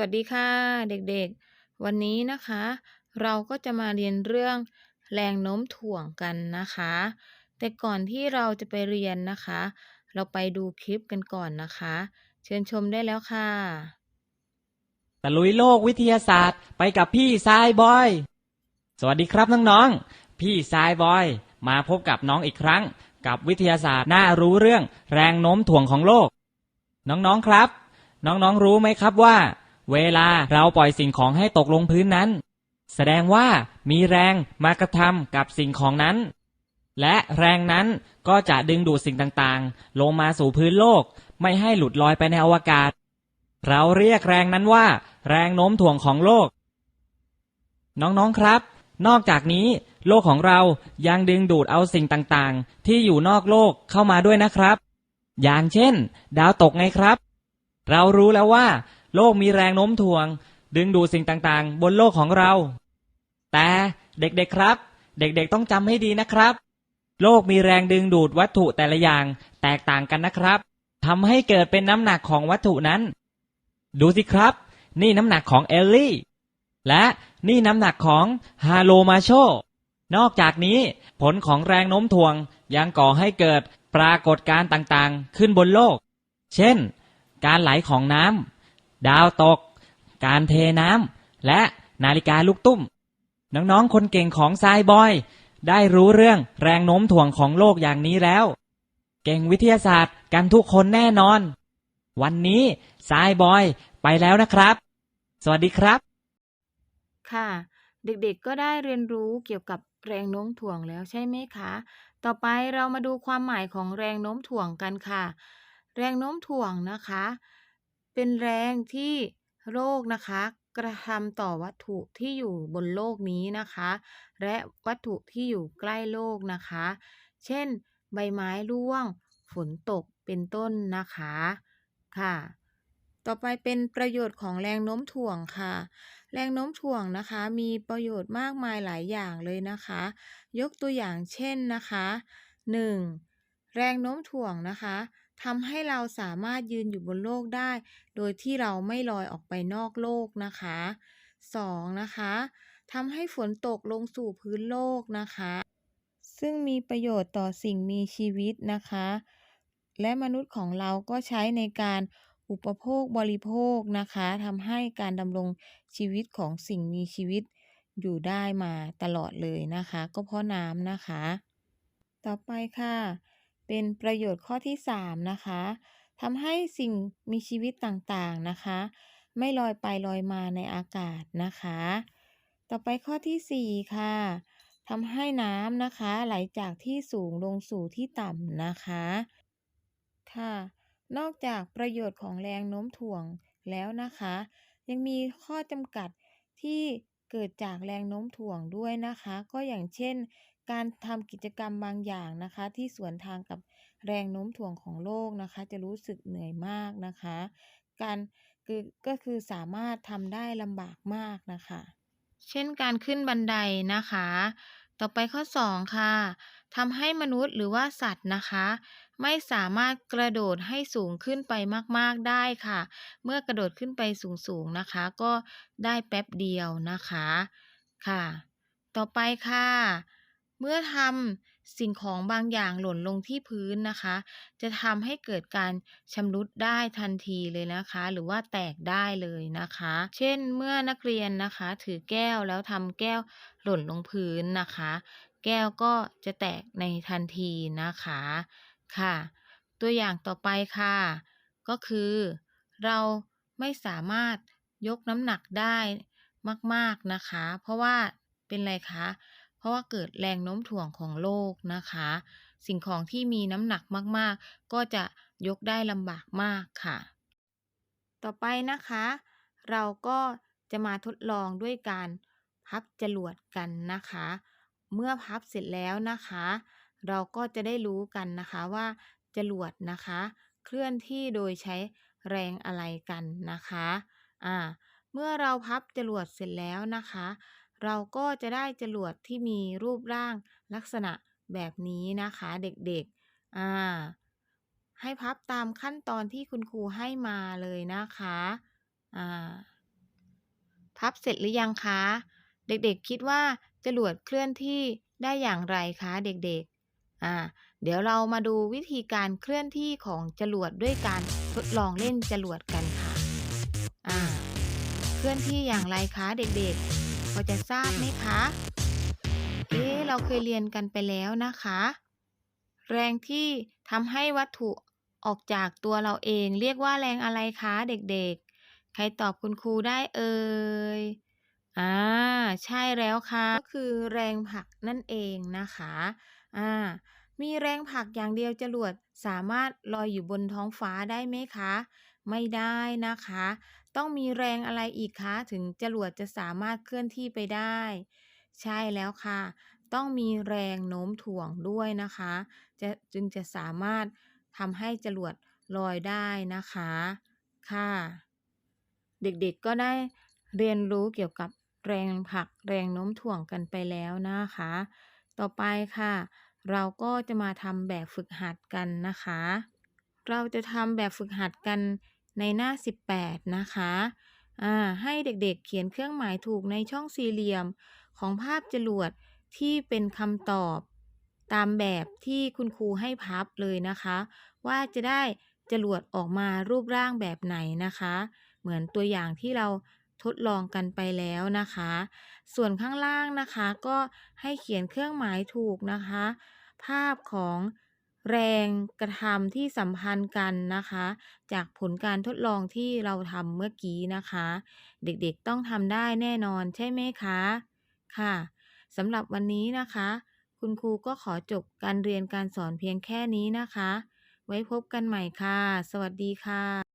วัสดีค่ะเด็กๆ วันนี้นะคะ เราก็จะมาเรียนเรื่องแรงโน้มถ่วงกันนะคะ แต่ก่อนที่เราจะไปเรียนนะคะ เราไปดูคลิปกันก่อนนะคะ เชิญชมได้แล้วค่ะตะลุยโลกวิทยาศาสตร์ไปกับพี่ทรายบอย สวัสดีครับน้องๆ พี่ทรายบอย มาพบกับน้องอีกครั้ง กับวิทยาศาสตร์น่ารู้เรื่องแรงโน้มถ่วงของโลก น้องๆครับ น้องๆรู้ไหมครับว่า เวลาเราปล่อยสิ่งของให้ตกลงพื้นนั้น แสดงว่ามีแรงมากระทำกับสิ่งของนั้น และแรงนั้นก็จะดึงดูดสิ่งต่างๆ ลงมาสู่พื้นโลก ไม่ให้หลุดลอยไปในอวกาศ เราเรียกแรงนั้นว่า แรงโน้มถ่วงของโลก น้องๆครับ นอกจากนี้ โลกของเรายังดึงดูดเอาสิ่งต่างๆ ที่อยู่นอกโลกเข้ามาด้วยนะครับ อย่างเช่น ดาวตกไงครับเรารู้แล้วว่า โลกมีแรงโน้มถ่วง ดึงดูดสิ่งต่างๆ บนโลกของเรา แต่เด็กๆครับ เด็กๆต้องจำให้ดีนะครับ โลกมีแรงดึงดูดวัตถุแต่ละอย่างแตกต่างกันนะครับทำให้เกิดเป็นน้ำหนักของวัตถุนั้น ดูสิครับ นี่น้ำหนักของเอลลี่ และนี่น้ำหนักของฮาโลมาโช นอกจากนี้ผลของแรงโน้มถ่วงยังก่อให้เกิดปรากฏการณ์ต่างๆ ขึ้นบนโลก เช่น การไหลของน้ำ ดาวตก การเทน้ำและนาฬิกาลูกตุ้ม น้องๆ คนเก่งของทรายบอย ได้รู้เรื่องแรงโน้มถ่วงของโลกอย่างนี้แล้ว เก่งวิทยาศาสตร์กันทุกคนแน่นอน วันนี้ทรายบอยไปแล้วนะครับ สวัสดีครับ ค่ะ เด็กๆก็ได้เรียนรู้เกี่ยวกับแรงโน้มถ่วงแล้วใช่ไหมคะ ต่อไปเรามาดูความหมายของแรงโน้มถ่วงกันค่ะ แรงโน้มถ่วงนะคะ เป็นแรงที่โลกนะคะ กระทำต่อวัตถุที่อยู่บนโลกนี้นะคะ และวัตถุที่อยู่ใกล้โลกนะคะ เช่น ใบไม้ร่วง ฝนตกเป็นต้นนะคะค่ะ ต่อไปเป็นประโยชน์ของแรงโน้มถ่วงค่ะ แรงโน้มถ่วงนะคะ มีประโยชน์มากมายหลายอย่างเลยนะคะ ยกตัวอย่างเช่นนะคะ 1. แรงโน้มถ่วงนะคะ ทำให้เราสามารถยืนอยู่บนโลกได้ โดยที่เราไม่ลอยออกไปนอกโลกนะคะ 2. นะคะทำให้ฝนตกลงสู่พื้นโลกนะคะ ซึ่งมีประโยชน์ต่อสิ่งมีชีวิตนะคะ และมนุษย์ของเราก็ใช้ในการอุปโภคบริโภคนะคะทำให้การดำรงชีวิตของสิ่งมีชีวิตอยู่ได้มาตลอดเลยนะคะ ก็เพราะน้ำนะคะ ต่อไปค่ะ เป็นประโยชน์ข้อที่ 3 นะคะทำให้สิ่งมีชีวิตต่างๆนะคะ ไม่ลอยไปลอยมาในอากาศนะคะ ต่อไปข้อทีสี่ 4 ค่ะทำให้น้ำนะคะไหลจากที่สูงลงสู่ที่ต่ำนะคะ ค่ะ นอกจากประโยชน์ของแรงโน้มถ่วงแล้วนะคะ ยังมีข้อจำกัดที่เกิดจากแรงโน้มถ่วงด้วยนะคะ ก็อย่างเช่น การทำกิจกรรมบางอย่างนะคะ ที่สวนทางกับแรงโน้มถ่วงของโลกนะคะ จะรู้สึกเหนื่อยมากนะคะ การคือก็คือสามารถทำได้ลำบากมากนะคะ เช่นการขึ้นบันไดนะคะ ต่อไปข้อ 2 ค่ะทำให้มนุษย์หรือว่าสัตว์นะคะ ไม่สามารถกระโดดให้สูงขึ้นไปมาก ๆได้ค่ะ เมื่อกระโดดขึ้นไปสูงๆนะคะ ก็ได้แป๊บเดียวนะคะค่ะ ต่อไปค่ะ เมื่อทำสิ่งของบางอย่างหล่นลงที่พื้นนะคะ จะทำให้เกิดการชำรุดได้ทันทีเลยนะคะ หรือว่าแตกได้เลยนะคะ เช่นเมื่อนักเรียนนะคะ ถือแก้วแล้วทำแก้วหล่นลงพื้นนะคะ แก้วก็จะแตกในทันทีนะคะค่ะ ตัวอย่างต่อไปค่ะ ก็คือ เราไม่สามารถยกน้ำหนักได้มาก ๆนะคะ เพราะว่าเป็นไรคะ เพราะว่าเกิดแรงโน้มถ่วงของโลกนะคะ สิ่งของที่มีน้ำหนักมากๆ ก็จะยกได้ลำบากมากค่ะ ต่อไปนะคะ เราก็จะมาทดลองด้วยการพับจรวดกันนะคะ เมื่อพับเสร็จแล้วนะคะ เราก็จะได้รู้กันนะคะว่าจรวดนะคะ เคลื่อนที่โดยใช้แรงอะไรกันนะคะ อ่า เมื่อเราพับจรวดเสร็จแล้วนะคะ เราก็จะได้จรวดที่มีรูปร่างลักษณะแบบนี้นะคะเด็กๆ อ่า ให้พับตามขั้นตอนที่คุณครูให้มาเลยนะคะ อ่า พับเสร็จหรือยังคะ เด็กๆคิดว่าจรวดเคลื่อนที่ได้อย่างไรคะเด็กๆ อ่า เดี๋ยวเรามาดูวิธีการเคลื่อนที่ของจรวดด้วยการทดลองเล่นจรวดกันค่ะ อ่า เคลื่อนที่อย่างไรคะเด็กๆ อจะทราบไหมคะ เอ๊เราเคยเรียนกันไปแล้วนะคะ แรงที่ทำให้วัตถุออกจากตัวเราเอง เรียกว่าแรงอะไรคะเด็กๆ ใครตอบคุณครูได้เอ่ย อ่า ใช่แล้วค่ะ ก็คือแรงผลักนั่นเองนะคะ อ่า มีแรงผลักอย่างเดียวจรวดสามารถลอยอยู่บนท้องฟ้าได้ไหมคะ ไม่ได้นะคะ ต้องมีแรงอะไรอีกคะถึงจรวดจะสามารถเคลื่อนที่ไปได้ ใช่แล้วค่ะ ต้องมีแรงโน้มถ่วงด้วยนะคะจะจึงจะสามารถทำให้จรวดลอยได้นะคะค่ะ เด็กๆก็ได้เรียนรู้เกี่ยวกับแรงผลักแรงโน้มถ่วงกันไปแล้วนะคะ ต่อไปค่ะ เราก็จะมาทำแบบฝึกหัดกันนะคะ เราจะทำแบบฝึกหัดกัน ในหน้า 18 นะคะอ่าให้เด็กๆเขียนเครื่องหมายถูกในช่องสี่เหลี่ยมของภาพจรวดที่เป็นคำตอบตามแบบที่คุณครูให้พับเลยนะคะ ว่าจะได้จรวดออกมารูปร่างแบบไหนนะคะ เหมือนตัวอย่างที่เราทดลองกันไปแล้วนะคะ ส่วนข้างล่างนะคะก็ให้เขียนเครื่องหมายถูกนะคะ ภาพของ แรงกระทำที่สัมพันธ์กันนะคะ จากผลการทดลองที่เราทำเมื่อกี้นะคะ เด็กๆต้องทำได้แน่นอนใช่ไหมคะ ค่ะสำหรับวันนี้นะคะ คุณครูก็ขอจบการเรียนการสอนเพียงแค่นี้นะคะ ไว้พบกันใหม่ค่ะ สวัสดีค่ะ